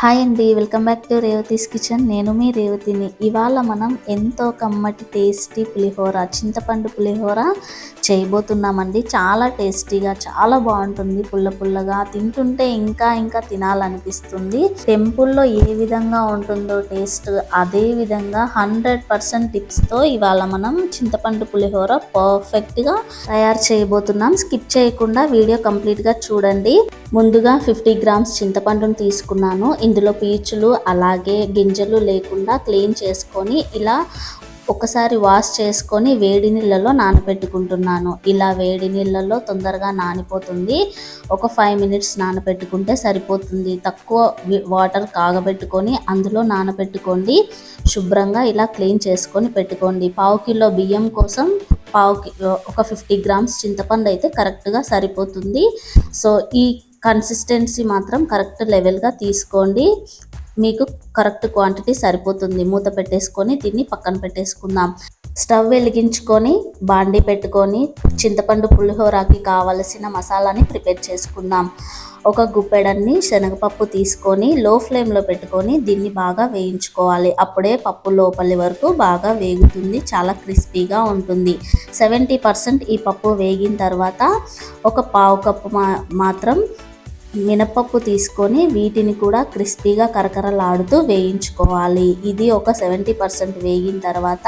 Hi అండి welcome back to Revathi's kitchen. నేను మీ రేవతిని. ఇవాళ మనం ఎంతో కమ్మటి టేస్టీ పులిహోర చింతపండు పులిహోర చేయబోతున్నామండి. చాలా టేస్టీగా చాలా బాగుంటుంది. పుల్ల పుల్లగా తింటుంటే ఇంకా ఇంకా తినాలనిపిస్తుంది. టెంపుల్లో ఏ విధంగా ఉంటుందో టేస్ట్ అదే విధంగా హండ్రెడ్ పర్సెంట్ టిప్స్తో ఇవాళ మనం చింతపండు పులిహోర పర్ఫెక్ట్గా తయారు చేయబోతున్నాం. స్కిప్ చేయకుండా వీడియో కంప్లీట్గా చూడండి. ముందుగా ఫిఫ్టీ గ్రామ్స్ చింతపండును తీసుకున్నాను. ఇందులో పీచులు అలాగే గింజలు లేకుండా క్లీన్ చేసుకొని ఇలా ఒకసారి వాష్ చేసుకొని వేడి నీళ్ళలో నానబెట్టుకుంటున్నాను ఇలా వేడి నీళ్ళలో తొందరగా నానిపోతుంది. ఒక ఫైవ్ మినిట్స్ నానబెట్టుకుంటే సరిపోతుంది. తక్కువ వాటర్ కాగబెట్టుకొని అందులో నానబెట్టుకోండి శుభ్రంగా ఇలా క్లీన్ చేసుకొని పెట్టుకోండి. పావు కిలో బియ్యం కోసం పావు ఒక ఫిఫ్టీ గ్రామ్స్ చింతపండు అయితే కరెక్ట్గా సరిపోతుంది. సో ఈ కన్సిస్టెన్సీ మాత్రం కరెక్ట్ లెవెల్గా తీసుకోండి. మీకు కరెక్ట్ క్వాంటిటీ సరిపోతుంది. మూత పెట్టేసుకొని దీన్ని పక్కన పెట్టేసుకుందాం. స్టవ్ వెలిగించుకొని బాండి పెట్టుకొని చింతపండు పులిహోరాకి కావలసిన మసాలాని ప్రిపేర్ చేసుకుందాం. ఒక గుప్పెడన్ని శనగపప్పు తీసుకొని లో ఫ్లేమ్లో పెట్టుకొని దీన్ని బాగా వేయించుకోవాలి. అప్పుడే పప్పు లోపలి వరకు బాగా వేగుతుంది. చాలా క్రిస్పీగా ఉంటుంది. సెవెంటీ పర్సెంట్ ఈ పప్పు వేగిన తర్వాత ఒక పావు కప్పు మా మాత్రం మినపప్పు తీసుకొని వీటిని కూడా క్రిస్పీగా కరకరలాడుతూ వేయించుకోవాలి. ఇది ఒక సెవెంటీ పర్సెంట్ వేగిన తర్వాత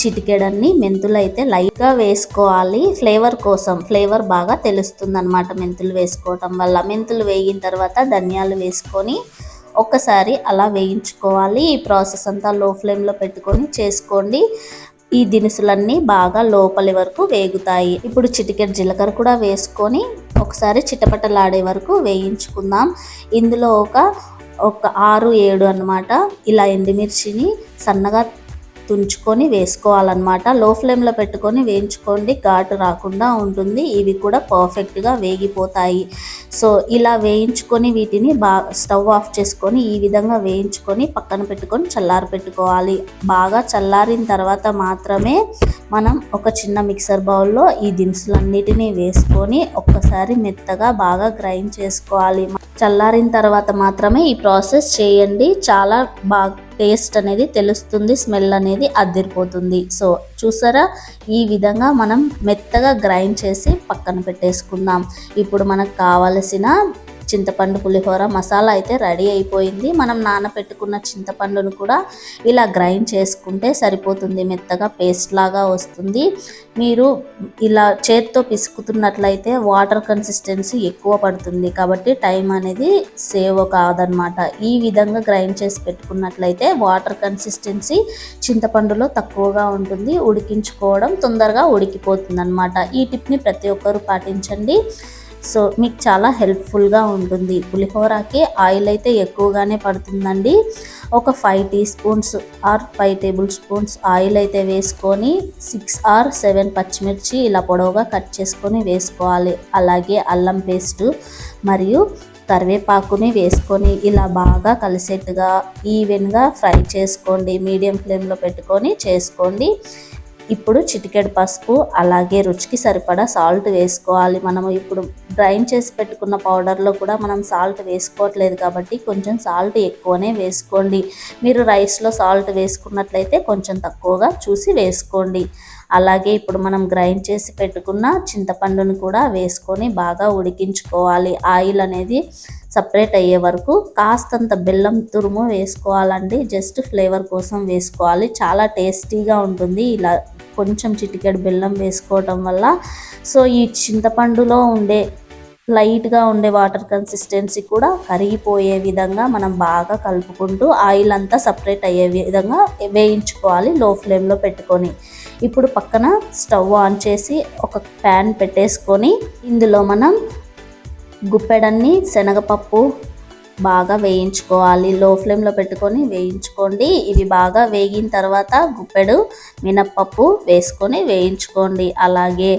చిటికెడన్ని మెంతులు అయితే లైట్గా వేసుకోవాలి. ఫ్లేవర్ కోసం ఫ్లేవర్ బాగా తెలుస్తుంది అనమాట మెంతులు వేసుకోవటం వల్ల. మెంతులు వేగిన తర్వాత ధనియాలు వేసుకొని ఒక్కసారి అలా వేయించుకోవాలి. ఈ ప్రాసెస్ అంతా లో ఫ్లేమ్లో పెట్టుకొని చేసుకోండి. ఈ దినుసులన్నీ బాగా లోపలి వరకు వేగుతాయి. ఇప్పుడు చిటికెట్ జీలకర్ర కూడా వేసుకొని ఒకసారి చిటపటలాడే వరకు వేయించుకుందాం. ఇందులో ఒక ఒక ఆరు ఏడు అనమాట ఇలా ఎండుమిర్చిని సన్నగా తుంచుకొని వేసుకోవాలన్నమాట. లో ఫ్లేమ్లో పెట్టుకొని వేయించుకోండి. ఘాటు రాకుండా ఉంటుంది. ఇవి కూడా పర్ఫెక్ట్గా వేగిపోతాయి. సో ఇలా వేయించుకొని వీటిని బాగా స్టవ్ ఆఫ్ చేసుకొని ఈ విధంగా వేయించుకొని పక్కన పెట్టుకొని చల్లారి పెట్టుకోవాలి. బాగా చల్లారిన తర్వాత మాత్రమే మనం ఒక చిన్న మిక్సర్ బౌల్లో ఈ దినుసులన్నిటినీ వేసుకొని ఒక్కసారి మెత్తగా బాగా గ్రైండ్ చేసుకోవాలి. చల్లారిన తర్వాత మాత్రమే ఈ ప్రాసెస్ చేయండి. చాలా బాగా టేస్ట్ అనేది తెలుస్తుంది స్మెల్ అనేది అదిరిపోతుంది. సో చూసారా? ఈ విధంగా మనం మెత్తగా గ్రైండ్ చేసి పక్కన పెట్టేసుకుందాం. ఇప్పుడు మనకు కావలసిన చింతపండు పులిహోర మసాలా అయితే రెడీ అయిపోయింది. మనం నానబెట్టుకున్న చింతపండును కూడా ఇలా గ్రైండ్ చేసుకుంటే సరిపోతుంది. మెత్తగా పేస్ట్ లాగా వస్తుంది. మీరు ఇలా చేత్తో పిసుకుతున్నట్లయితే వాటర్ కన్సిస్టెన్సీ ఎక్కువ పడుతుంది కాబట్టి టైం అనేది సేవ్ కాదనమాట ఈ విధంగా గ్రైండ్ చేసి పెట్టుకున్నట్లయితే వాటర్ కన్సిస్టెన్సీ చింతపండులో తక్కువగా ఉంటుంది. ఉడికించుకోవడం తొందరగా ఉడికిపోతుంది అనమాట ఈ టిప్ని ప్రతి ఒక్కరు పాటించండి. సో మీకు చాలా హెల్ప్ఫుల్గా ఉంటుంది. పులిహోరకి ఆయిల్ అయితే ఎక్కువగానే పడుతుందండి. ఒక five teaspoons or five tablespoons oil అయితే వేసుకొని సిక్స్ ఆర్ సెవెన్ పచ్చిమిర్చి ఇలా పొడవుగా కట్ చేసుకొని వేసుకోవాలి. అలాగే అల్లం పేస్టు మరియు కరివేపాకుని వేసుకొని ఇలా బాగా కలిసేట్టుగా ఈవెన్గా ఫ్రై చేసుకోండి. మీడియం ఫ్లేమ్లో పెట్టుకొని చేసుకోండి. ఇప్పుడు చిటికెడు పసుపు అలాగే రుచికి సరిపడా సాల్ట్ వేసుకోవాలి. మనము ఇప్పుడు గ్రైండ్ చేసి పెట్టుకున్న పౌడర్లో కూడా మనం సాల్ట్ వేసుకోవట్లేదు కాబట్టి కొంచెం సాల్ట్ ఎక్కువనే వేసుకోండి. మీరు రైస్లో సాల్ట్ వేసుకున్నట్లయితే కొంచెం తక్కువగా చూసి వేసుకోండి. అలాగే ఇప్పుడు మనం గ్రైండ్ చేసి పెట్టుకున్న చింతపండును కూడా వేసుకొని బాగా ఉడికించుకోవాలి. ఆయిల్ అనేది సపరేట్ అయ్యే వరకు కాస్తంత బెల్లం తురుము వేసుకోవాలండి. జస్ట్ ఫ్లేవర్ కోసం వేసుకోవాలి. చాలా టేస్టీగా ఉంటుంది. ఇలా కొంచెం చిటికెడు బెల్లం వేసుకోవటం వల్ల సో ఈ చింతపండులో ఉండే లైట్గా ఉండే వాటర్ కన్సిస్టెన్సీ కూడా కరిగిపోయే విధంగా మనం బాగా కలుపుకుంటూ ఆయిల్ అంతా సపరేట్ అయ్యే విధంగా వేయించుకోవాలి లో ఫ్లేమ్లో పెట్టుకొని. ఇప్పుడు పక్కన స్టవ్ ఆన్ చేసి ఒక ప్యాన్ పెట్టేసుకొని ఇందులో మనం గుప్పెడన్ని శనగపప్పు బాగా వేయించుకోవాలి. లో ఫ్లేమ్లో పెట్టుకొని వేయించుకోండి. ఇవి బాగా వేగిన తర్వాత గుప్పెడు మినప్పప్పు వేసుకొని వేయించుకోండి. అలాగే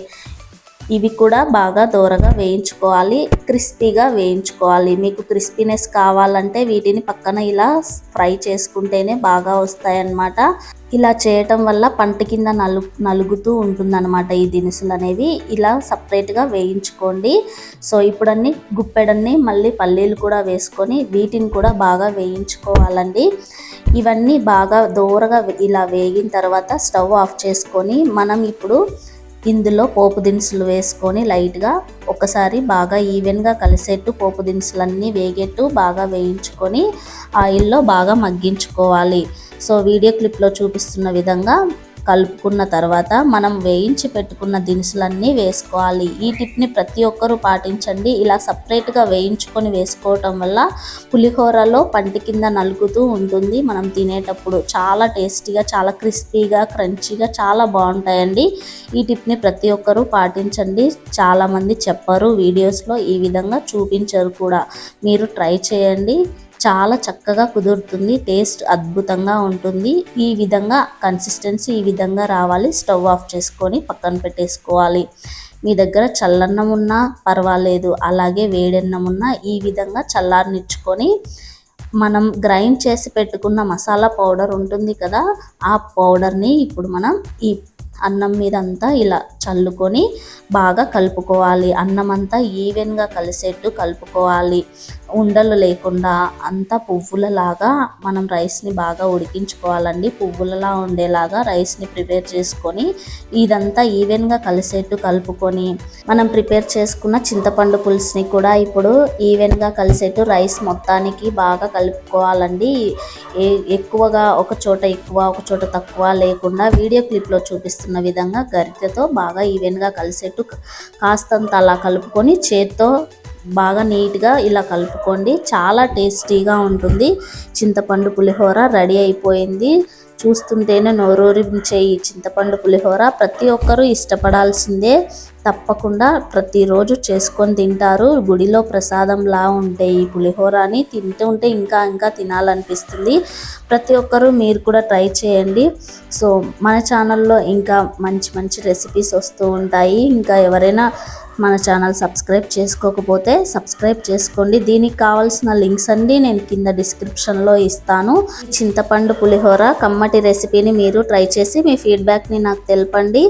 ఇవి కూడా బాగా దూరగా వేయించుకోవాలి క్రిస్పీగా వేయించుకోవాలి. మీకు క్రిస్పీనెస్ కావాలంటే వీటిని పక్కన ఇలా ఫ్రై చేసుకుంటేనే బాగా వస్తాయన్నమాట. ఇలా చేయటం వల్ల పంట కింద నలు నలుగుతూ ఉంటుందన్నమాట ఈ దినుసులు అనేవి. ఇలా సపరేట్గా వేయించుకోండి. సో ఇప్పుడన్నీ గుప్పెడన్ని మళ్ళీ పల్లీలు కూడా వేసుకొని వీటిని కూడా బాగా వేయించుకోవాలండి. ఇవన్నీ బాగా దూరగా ఇలా వేగిన తర్వాత స్టవ్ ఆఫ్ చేసుకొని మనం ఇప్పుడు ఇందులో పోపు దినుసులు వేసుకొని లైట్గా ఒకసారి బాగా ఈవెన్గా కలిసేట్టు పోపు దినుసులన్నీ వేగేట్టు బాగా వేయించుకొని ఆయిల్లో బాగా మగ్గించుకోవాలి. సో వీడియో క్లిప్లో చూపిస్తున్న విధంగా కలుపుకున్న తర్వాత మనం వేయించి పెట్టుకున్న దినుసులన్నీ వేసుకోవాలి. ఈ టిప్ని ప్రతి ఒక్కరూ పాటించండి. ఇలా సపరేట్గా వేయించుకొని వేసుకోవటం వల్ల పులిహోరలో పంటి కింద నలుగుతూ ఉంటుంది. మనం తినేటప్పుడు చాలా టేస్టీగా చాలా క్రిస్పీగా క్రంచీగా చాలా బాగుంటాయండి. ఈ టిప్ని ప్రతి ఒక్కరూ పాటించండి. చాలామంది చెప్పరు వీడియోస్లో ఈ విధంగా చూపించరు కూడా. మీరు ట్రై చేయండి. చాలా చక్కగా కుదురుతుంది టేస్ట్ అద్భుతంగా ఉంటుంది. ఈ విధంగా కన్సిస్టెన్సీ ఈ విధంగా రావాలి. స్టవ్ ఆఫ్ చేసుకొని పక్కన పెట్టేసుకోవాలి. మీ దగ్గర చల్లన్నం ఉన్నా పర్వాలేదు అలాగే వేడన్నం ఉన్నా ఈ విధంగా చల్లారనిచ్చుకొని మనం గ్రైండ్ చేసి పెట్టుకున్న మసాలా పౌడర్ ఉంటుంది కదా ఆ పౌడర్ని ఇప్పుడు మనం ఈ అన్నం మీద అంతా ఇలా చల్లుకొని బాగా కలుపుకోవాలి. అన్నం అంతా ఈవెన్గా కలిసేట్టు కలుపుకోవాలి. ఉండలు లేకుండా అంతా పువ్వులలాగా మనం రైస్ని బాగా ఉడికించుకోవాలండి. పువ్వులలా ఉండేలాగా రైస్ని ప్రిపేర్ చేసుకొని ఇదంతా ఈవెన్గా కలిసేట్టు కలుపుకొని మనం ప్రిపేర్ చేసుకున్న చింతపండు పులుసుని కూడా ఇప్పుడు ఈవెన్గా కలిసేట్టు రైస్ మొత్తానికి బాగా కలుపుకోవాలండి. ఎక్కువగా ఒక చోట ఎక్కువ ఒక చోట తక్కువ లేకుండా వీడియో క్లిప్లో చూపిస్తున్న విధంగా గరిటెతో బాగా ఈవెన్గా కలిసేట్టు కాస్తంత అలా కలుపుకొని చేత్తో బాగా నీట్గా ఇలా కలుపుకోండి. చాలా టేస్టీగా ఉంటుంది. చింతపండు పులిహోర రెడీ అయిపోయింది. చూస్తుంటేనే నోరూరించే ఈ చింతపండు పులిహోర ప్రతి ఒక్కరూ ఇష్టపడాల్సిందే. తప్పకుండా ప్రతిరోజు చేసుకొని తింటారు. గుడిలో ప్రసాదంలా ఉంటే ఈ పులిహోరని తింటుంటే ఇంకా ఇంకా తినాలనిపిస్తుంది. ప్రతి ఒక్కరూ మీరు కూడా ట్రై చేయండి. సో మన ఛానల్లో ఇంకా మంచి మంచి రెసిపీస్ వస్తూ ఉంటాయి. ఇంకా ఎవరైనా మన ఛానల్ సబ్స్క్రైబ్ చేసుకోకపోతే సబ్స్క్రైబ్ చేసుకోండి. దీనికి కావాల్సిన లింక్స్ అండి నేను కింద డిస్క్రిప్షన్లో ఇస్తాను. చింతపండు పులిహోర కమ్మటి రెసిపీని మీరు ట్రై చేసి మీ ఫీడ్బ్యాక్ని నాకు తెలపండి.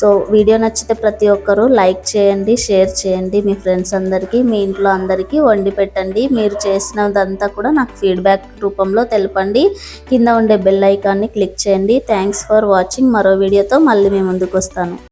సో వీడియో నచ్చితే ప్రతి ఒక్కరూ లైక్ చేయండి షేర్ చేయండి. మీ ఫ్రెండ్స్ అందరికీ మీ ఇంట్లో అందరికీ వండి పెట్టండి. మీరు చేసినదంతా కూడా నాకు ఫీడ్బ్యాక్ రూపంలో తెలపండి. కింద ఉండే బెల్ ఐకాన్ని క్లిక్ చేయండి. Thanks for watching. మరో వీడియోతో మళ్ళీ మీ ముందుకు వస్తాను.